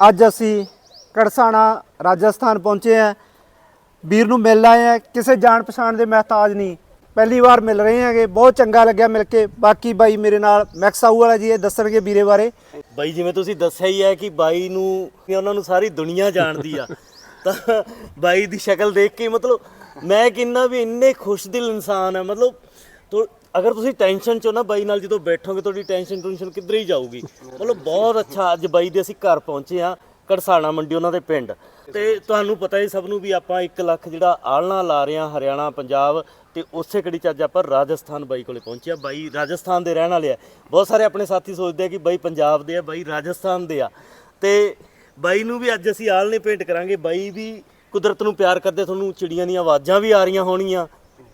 ਅੱਜ ਅਸੀਂ ਕੜਸਾਣਾ ਰਾਜਸਥਾਨ ਪਹੁੰਚੇ ਹਾਂ। ਵੀਰ ਨੂੰ ਮਿਲ ਆਏ ਹਾਂ। ਕਿਸੇ ਜਾਣ ਪਛਾਣ ਦੇ ਮਹਤਾਜ ਨਹੀਂ। ਪਹਿਲੀ ਵਾਰ ਮਿਲ ਰਹੇ ਹੈਗੇ। ਬਹੁਤ ਚੰਗਾ ਲੱਗਿਆ ਮਿਲ ਕੇ। ਬਾਕੀ ਬਾਈ ਮੇਰੇ ਨਾਲ ਮੈਕਸ ਆਊ ਵਾਲਾ ਜੀ, ਇਹ ਦੱਸਣਗੇ ਵੀਰੇ ਬਾਰੇ। ਬਾਈ, ਜਿਵੇਂ ਤੁਸੀਂ ਦੱਸਿਆ ਹੀ ਹੈ ਕਿ ਬਾਈ ਨੂੰ, ਵੀ ਉਹਨਾਂ ਨੂੰ ਸਾਰੀ ਦੁਨੀਆ ਜਾਣਦੀ ਆ। ਤਾਂ ਬਾਈ ਦੀ ਸ਼ਕਲ ਦੇਖ ਕੇ ਮਤਲਬ ਮੈਂ ਕਿੰਨਾ ਵੀ ਇੰਨੇ ਖੁਸ਼ਦਿਲ ਇਨਸਾਨ ਹੈ ਮਤਲਬ ਤੋ ਅਗਰ ਤੁਸੀਂ ਟੈਨਸ਼ਨ 'ਚੋਂ ਨਾ ਬਾਈ ਨਾਲ ਜਦੋਂ ਬੈਠੋਗੇ, ਤੁਹਾਡੀ ਟੈਨਸ਼ਨ ਟੈਨਸ਼ਨ ਕਿੱਧਰ ਹੀ ਜਾਊਗੀ। ਮਤਲਬ ਬਹੁਤ ਅੱਛਾ, ਅੱਜ ਬਾਈ ਦੇ ਅਸੀਂ ਘਰ ਪਹੁੰਚੇ ਆ ਕੜਸਾਣਾ ਮੰਡੀ, ਉਹਨਾਂ ਦੇ ਪਿੰਡ। ਤੇ ਤੁਹਾਨੂੰ ਪਤਾ ਹੀ ਸਭ ਨੂੰ ਵੀ ਆਪਾਂ 1 ਲੱਖ ਜਿਹੜਾ ਆਲਣਾ ਲਾ ਰਹੇ ਆ ਹਰਿਆਣਾ, ਪੰਜਾਬ, ਤੇ ਉਸੇ ਕੜੀ ਚ ਅੱਜ ਆਪਾਂ ਰਾਜਸਥਾਨ ਬਾਈ ਕੋਲੇ ਪਹੁੰਚੇ ਆ ਬਾਈ ਰਾਜਸਥਾਨ ਦੇ ਰਹਿਣ ਵਾਲੇ ਆ। ਬਹੁਤ ਸਾਰੇ ਆਪਣੇ ਸਾਥੀ ਸੋਚਦੇ ਆ ਕਿ ਬਾਈ ਪੰਜਾਬ ਦੇ ਆ, ਬਾਈ ਰਾਜਸਥਾਨ ਦੇ ਆ। ਤੇ ਬਾਈ ਨੂੰ ਵੀ ਅੱਜ ਅਸੀਂ ਆਲਣੇ ਪੇਂਟ ਕਰਾਂਗੇ। ਬਾਈ ਵੀ ਕੁਦਰਤ ਨੂੰ ਪਿਆਰ ਕਰਦੇ, ਤੁਹਾਨੂੰ ਚਿੜੀਆਂ ਦੀਆਂ ਆਵਾਜ਼ਾਂ ਵੀ ਆ ਰਹੀਆਂ ਹੋਣਗੀਆਂ।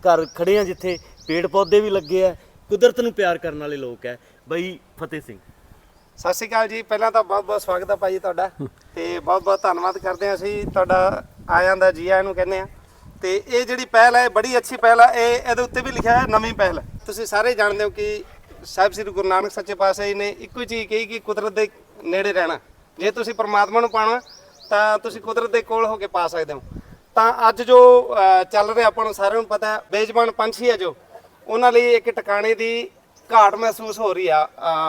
ਘਰ ਖੜੇ ਆ ਜਿੱਥੇ। ਪੇੜ ਪੌਦੇ ਵੀ ਲੱਗੇ ਆ, ਕੁਦਰਤ ਨੂੰ ਪਿਆਰ ਕਰਨ ਵਾਲੇ ਲੋਕ ਹੈ ਬਾਈ ਫਤਿਹ ਸਿੰਘ। ਸਤਿ ਸ਼੍ਰੀ ਅਕਾਲ ਜੀ, ਪਹਿਲਾਂ ਤਾਂ ਬਹੁਤ ਬਹੁਤ ਸਵਾਗਤ ਹੈ ਭਾਜੀ ਤੁਹਾਡਾ। ਤੇ ਬਹੁਤ ਬਹੁਤ ਧੰਨਵਾਦ ਕਰਦੇ ਹਾਂ ਅਸੀਂ ਤੁਹਾਡਾ ਆਇਆਂ ਦਾ, ਜੀ ਆਇਆਂ ਨੂੰ ਕਹਿੰਦੇ ਆ ਤੇ ਇਹ ਜਿਹੜੀ ਪਹਿਲ ਹੈ ਬੜੀ ਅੱਛੀ ਪਹਿਲ ਹੈ ਇਹ ਇਹਦੇ ਉੱਤੇ ਵੀ ਲਿਖਿਆ ਹੈ ਨਵੀਂ ਪਹਿਲ। ਤੁਸੀਂ ਸਾਰੇ ਜਾਣਦੇ ਹੋ ਕਿ ਸਾਹਿਬ ਸ੍ਰੀ ਗੁਰੂ ਨਾਨਕ ਸੱਚੇ ਪਾਤਸ਼ਾਹ ਜੀ ਨੇ ਇੱਕੋ ਹੀ ਚੀਜ਼ ਕਹੀ ਕਿ ਕੁਦਰਤ ਦੇ ਨੇੜੇ ਰਹਿਣਾ। ਜੇ ਤੁਸੀਂ ਪਰਮਾਤਮਾ ਨੂੰ ਪਾਣਾ ਤਾਂ ਤੁਸੀਂ ਕੁਦਰਤ ਦੇ ਕੋਲ ਹੋ ਕੇ ਪਾ ਸਕਦੇ ਹੋ। ਤਾਂ ਅੱਜ ਜੋ ਚੱਲ ਰਿਹਾ ਆਪਾਂ ਨੂੰ ਸਾਰਿਆਂ ਨੂੰ ਪਤਾ ਬੇਜ਼ਬਾਨ ਪੰਛੀ ਹੈ ਜੋ ਉਹਨਾਂ ਲਈ ਇੱਕ ਟਿਕਾਣੇ ਦੀ ਘਾਟ ਮਹਿਸੂਸ ਹੋ ਰਹੀ ਆ।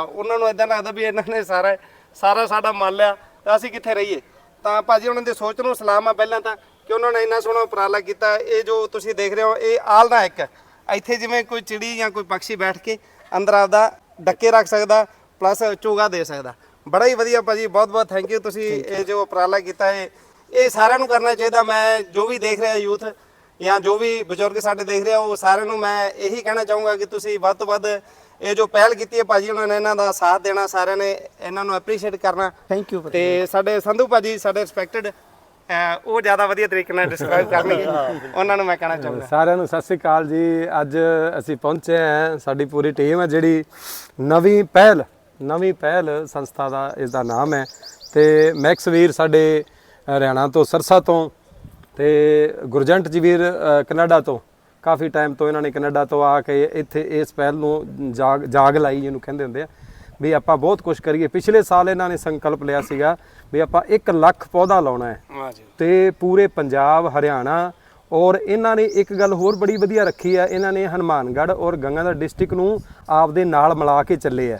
ਉਹਨਾਂ ਨੂੰ ਇਦਾਂ ਲੱਗਦਾ ਵੀ ਇਹਨਾਂ ਨੇ ਸਾਰਾ ਸਾਰਾ ਸਾਡਾ ਮੰਨ ਲਿਆ ਤਾਂ ਅਸੀਂ ਕਿੱਥੇ ਰਹੀਏ? ਤਾਂ ਭਾਜੀ ਉਹਨਾਂ ਦੀ ਸੋਚ ਨੂੰ ਸਲਾਮ ਆ ਪਹਿਲਾਂ ਤਾਂ ਕਿ ਉਹਨਾਂ ਨੇ ਇੰਨਾ ਸੋਹਣਾ ਉਪਰਾਲਾ ਕੀਤਾ। ਇਹ ਜੋ ਤੁਸੀਂ ਦੇਖ ਰਹੇ ਹੋ ਇਹ ਆਲਣਾ ਇੱਕ। ਹੈ। ਇੱਥੇ ਜਿਵੇਂ ਕੋਈ ਚਿੜੀ ਜਾਂ ਕੋਈ ਪੰਛੀ ਬੈਠ ਕੇ ਅੰਦਰ ਆਪਦਾ ਡੱਕੇ ਰੱਖ ਸਕਦਾ ਪਲੱਸ ਚੋਗਾ ਦੇ ਸਕਦਾ। ਬੜਾ ਹੀ ਵਧੀਆ ਭਾਜੀ ਬਹੁਤ ਬਹੁਤ ਥੈਂਕ ਯੂ ਤੁਸੀਂ ਇਹ ਜੋ ਉਪਰਾਲਾ ਕੀਤਾ ਹੈ ਇਹ ਸਾਰਿਆਂ ਨੂੰ ਕਰਨਾ ਚਾਹੀਦਾ। ਮੈਂ ਜੋ ਵੀ ਦੇਖ ਰਿਹਾ ਯੂਥ ਜਾਂ ਜੋ ਵੀ ਬਜ਼ੁਰਗ ਸਾਡੇ ਦੇਖ ਰਹੇ ਆ ਉਹ ਸਾਰਿਆਂ ਨੂੰ ਮੈਂ ਇਹੀ ਕਹਿਣਾ ਚਾਹੂੰਗਾ ਕਿ ਤੁਸੀਂ ਵੱਧ ਤੋਂ ਵੱਧ ਇਹ ਜੋ ਪਹਿਲ ਕੀਤੀ ਹੈ ਭਾਜੀ ਉਹਨਾਂ ਨੇ ਇਹਨਾਂ ਦਾ ਸਾਥ ਦੇਣਾ ਸਾਰਿਆਂ ਨੇ ਇਹਨਾਂ ਨੂੰ ਐਪਰੀਸ਼ੀਏਟ ਕਰਨਾ। ਥੈਂਕ ਯੂ ਤੇ ਸਾਡੇ ਸੰਧੂ ਭਾਜੀ ਸਾਡੇ ਰਿਸਪੈਕਟਡ ਉਹ ਜ਼ਿਆਦਾ ਵਧੀਆ ਤਰੀਕੇ ਨਾਲ ਡਿਸਕ੍ਰਾਈਬ ਕਰਨਗੇ। ਉਹਨਾਂ ਨੂੰ ਮੈਂ ਕਹਿਣਾ ਚਾਹੂੰਗਾ। ਸਾਰਿਆਂ ਨੂੰ ਸਤਿ ਸ੍ਰੀ ਅਕਾਲ ਜੀ। ਅੱਜ ਅਸੀਂ ਪਹੁੰਚੇ ਹਾਂ ਸਾਡੀ ਪੂਰੀ ਟੀਮ ਹੈ ਜਿਹੜੀ ਨਵੀਂ ਪਹਿਲ ਨਵੀਂ ਪਹਿਲ ਸੰਸਥਾ ਦਾ ਇਸ ਦਾ ਨਾਮ ਹੈ। ਤੇ ਮੈਕਸ ਵੀਰ ਸਾਡੇ ਹਰਿਆਣਾ ਤੋਂ ਸਰਸਾ ਤੋਂ ਤੇ ਗੁਰਜੰਟ ਜੀ ਵੀਰ ਕੈਨੇਡਾ ਤੋਂ। ਕਾਫੀ ਟਾਈਮ ਤੋਂ ਇਹਨਾਂ ਨੇ ਕੈਨੇਡਾ ਤੋਂ ਆ ਕੇ ਇੱਥੇ ਇਸ ਪਹਿਲ ਨੂੰ ਜਾਗ ਜਾਗ ਲਾਈ ਜਿਹਨੂੰ ਕਹਿੰਦੇ ਹੁੰਦੇ ਆ। ਵੀ ਆਪਾਂ ਬਹੁਤ ਕੁਝ ਕਰੀਏ। ਪਿਛਲੇ ਸਾਲ ਇਹਨਾਂ ਨੇ ਸੰਕਲਪ ਲਿਆ ਸੀਗਾ ਵੀ ਆਪਾਂ 1 ਲੱਖ ਪੌਦਾ ਲਾਉਣਾ ਹੈ। ਤੇ ਪੂਰੇ ਪੰਜਾਬ ਹਰਿਆਣਾ ਔਰ ਇਹਨਾਂ ਨੇ ਇੱਕ ਗੱਲ ਹੋਰ ਬੜੀ ਵਧੀਆ ਰੱਖੀ ਆ ਇਹਨਾਂ ਨੇ ਹਨੂਮਾਨਗੜ੍ਹ ਔਰ ਗੰਗਾਨਗਰ ਡਿਸਟ੍ਰਿਕਟ ਨੂੰ ਆਪਦੇ ਨਾਲ ਮਿਲਾ ਕੇ ਚੱਲੇ ਆ।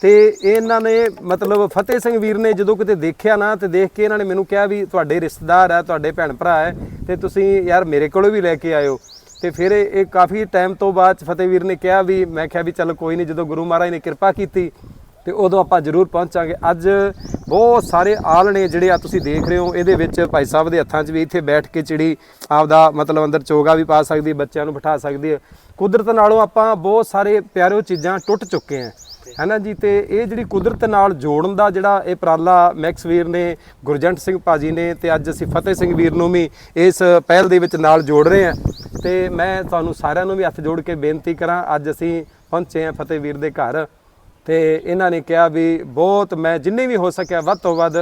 ਤੇ ਇਹਨਾਂ ਨੇ ਮਤਲਬ ਫਤਿਹ ਸਿੰਘ ਵੀਰ ਨੇ ਜਦੋਂ ਕਿਤੇ ਦੇਖਿਆ ਨਾ ਤੇ ਦੇਖ ਕੇ ਇਹਨਾਂ ਨੇ ਮੈਨੂੰ ਕਿਹਾ ਵੀ ਤੁਹਾਡੇ ਰਿਸ਼ਤੇਦਾਰ ਆ ਤੁਹਾਡੇ ਭੈਣ ਭਰਾ ਹੈ ਤੇ ਤੁਸੀਂ ਯਾਰ ਮੇਰੇ ਕੋਲੋਂ ਵੀ ਲੈ ਕੇ ਆਇਓ। ਤੇ ਫਿਰ ਇਹ ਕਾਫੀ ਟਾਈਮ ਤੋਂ ਬਾਅਦ 'ਚ ਫਤਿਹ ਵੀਰ ਨੇ ਕਿਹਾ ਵੀ ਮੈਂ ਕਿਹਾ ਵੀ ਚੱਲ ਕੋਈ ਨਹੀਂ ਜਦੋਂ ਗੁਰੂ ਮਹਾਰਾਜ ਨੇ ਕਿਰਪਾ ਕੀਤੀ ਤੇ ਉਦੋਂ ਆਪਾਂ ਜ਼ਰੂਰ ਪਹੁੰਚਾਂਗੇ। ਅੱਜ ਬਹੁਤ ਸਾਰੇ ਆਲ਼ ਨੇ ਜਿਹੜੇ ਆ ਤੁਸੀਂ ਦੇਖ ਰਹੇ ਹੋ, ਇਹਦੇ ਵਿੱਚ ਭਾਈ ਸਾਹਿਬ ਦੇ ਹੱਥਾਂ 'ਚ ਵੀ ਇੱਥੇ ਬੈਠ ਕੇ ਚਿੜੀ ਆਪਦਾ ਮਤਲਬ ਅੰਦਰ ਚੋਗਾ ਵੀ ਪਾ ਸਕਦੀ, ਬੱਚਿਆਂ ਨੂੰ ਬਿਠਾ ਸਕਦੀ ਹੈ। ਕੁਦਰਤ ਨਾਲੋਂ ਆਪਾਂ ਬਹੁਤ ਸਾਰੇ ਪਿਆਰਿਓ ਚੀਜ਼ਾਂ ਟੁੱਟ ਚੁੱਕੇ ਹਾਂ। ਹੈਨਾ ਜੀ? ਤੇ ਇਹ ਜਿਹੜੀ ਕੁਦਰਤ ਨਾਲ ਜੋੜਨ ਦਾ ਜਿਹੜਾ ਇਹ ਉਪਰਾਲਾ ਮੈਕਸ ਵੀਰ ਨੇ, ਗੁਰਜੰਟ ਸਿੰਘ ਭਾਜੀ ਨੇ ਤੇ ਅੱਜ ਅਸੀਂ ਫਤਿਹ ਸਿੰਘ ਵੀਰ ਨੂੰ ਵੀ ਇਸ ਪਹਿਲ ਦੇ ਵਿੱਚ ਨਾਲ ਜੋੜ ਰਹੇ ਹਾਂ। ਤੇ ਮੈਂ ਤੁਹਾਨੂੰ ਸਾਰਿਆਂ ਨੂੰ ਵੀ ਹੱਥ ਜੋੜ ਕੇ ਬੇਨਤੀ ਕਰਾਂ, ਅੱਜ ਅਸੀਂ ਪਹੁੰਚੇ ਹਾਂ ਫਤਿਹ ਵੀਰ ਦੇ ਘਰ। ਤੇ ਇਹਨਾਂ ਨੇ ਕਿਹਾ ਵੀ ਬਹੁਤ ਮੈਂ ਜਿੰਨੇ ਵੀ ਹੋ ਸਕਿਆ ਵੱਧ ਤੋਂ ਵੱਧ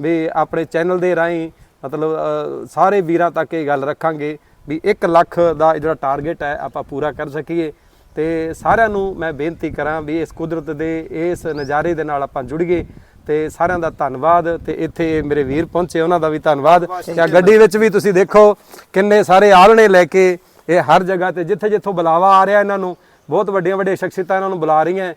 ਵੀ ਆਪਣੇ ਚੈਨਲ ਦੇ ਰਾਹੀਂ ਮਤਲਬ ਸਾਰੇ ਵੀਰਾਂ ਤੱਕ ਇਹ ਗੱਲ ਰੱਖਾਂਗੇ ਵੀ 1 ਲੱਖ ਦਾ ਜਿਹੜਾ ਟਾਰਗੇਟ ਹੈ ਆਪਾਂ ਪੂਰਾ ਕਰ ਸਕੀਏ। ਤੇ ਸਾਰਿਆਂ ਨੂੰ ਮੈਂ ਬੇਨਤੀ ਕਰਾਂ ਵੀ ਇਸ ਕੁਦਰਤ ਦੇ ਇਸ ਨਜ਼ਾਰੇ ਦੇ ਨਾਲ ਆਪਾਂ ਜੁੜੀਏ ਤੇ ਸਾਰਿਆਂ ਦਾ ਧੰਨਵਾਦ ਤੇ ਇੱਥੇ ਮੇਰੇ ਵੀਰ ਪਹੁੰਚੇ ਉਹਨਾਂ ਦਾ ਵੀ ਧੰਨਵਾਦ। ਕਿ ਗੱਡੀ ਵਿੱਚ ਵੀ ਤੁਸੀਂ ਦੇਖੋ ਕਿੰਨੇ ਸਾਰੇ ਆਲਣੇ ਲੈ ਕੇ ਇਹ ਹਰ ਜਗ੍ਹਾ ਤੇ ਜਿੱਥੇ ਜਿੱਥੋਂ ਬੁਲਾਵਾ ਆ ਰਿਹਾ ਇਹਨਾਂ ਨੂੰ ਬਹੁਤ ਵੱਡੀਆਂ ਵੱਡੀਆਂ ਸ਼ਖਸੀਅਤਾਂ ਇਹਨਾਂ ਨੂੰ ਬੁਲਾ ਰਹੀਆਂ।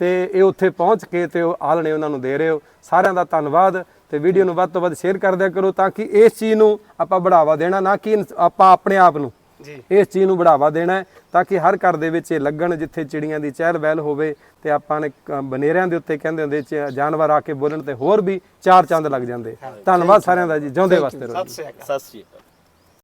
ਤੇ ਇਹ ਉੱਥੇ ਪਹੁੰਚ ਕੇ ਤੇ ਉਹ ਆਲਣੇ ਉਹਨਾਂ ਨੂੰ ਦੇ ਰਹੇ ਹੋ। ਸਾਰਿਆਂ ਦਾ ਧੰਨਵਾਦ ਤੇ ਵੀਡੀਓ ਨੂੰ ਵੱਧ ਤੋਂ ਵੱਧ ਸ਼ੇਅਰ ਕਰ ਦਿਆ ਕਰੋ ਤਾਂ ਕਿ ਇਸ ਚੀਜ਼ ਨੂੰ ਆਪਾਂ ਬੜਾਵਾ ਦੇਣਾ ਨਾ ਕਿ ਇਨਸ- ਆਪਾਂ ਆਪਣੇ ਆਪ ਨੂੰ ਜੀ। ਇਸ ਚੀਜ਼ ਨੂੰ ਬੜਾਵਾ ਦੇਣਾ ਹੈ ਤਾਂ ਕਿ ਹਰ ਘਰ ਦੇ ਵਿੱਚ ਇਹ ਲੱਗਣ ਜਿੱਥੇ ਚਿੜੀਆਂ ਦੀ ਚਹਿਲ ਪਹਿਲ ਹੋਵੇ ਤੇ ਆਪਾਂ ਨੇ ਬਨੇਰਿਆਂ ਦੇ ਉੱਤੇ ਕਹਿੰਦੇ ਹੁੰਦੇ ਚ ਜਾਨਵਰ ਆ ਕੇ ਬੋਲਣ ਤੇ ਹੋਰ ਵੀ ਚਾਰ ਚੰਦ ਲੱਗ ਜਾਂਦੇ। ਧੰਨਵਾਦ ਸਾਰਿਆਂ ਦਾ ਜੀ। ਜਿਉਂਦੇ ਵਾਸਤੇ ਰਹੋ ਸਤਿ ਸ਼੍ਰੀ ਅਕਾਲ। ਸਤਿ ਸ਼੍ਰੀ ਅਕਾਲ।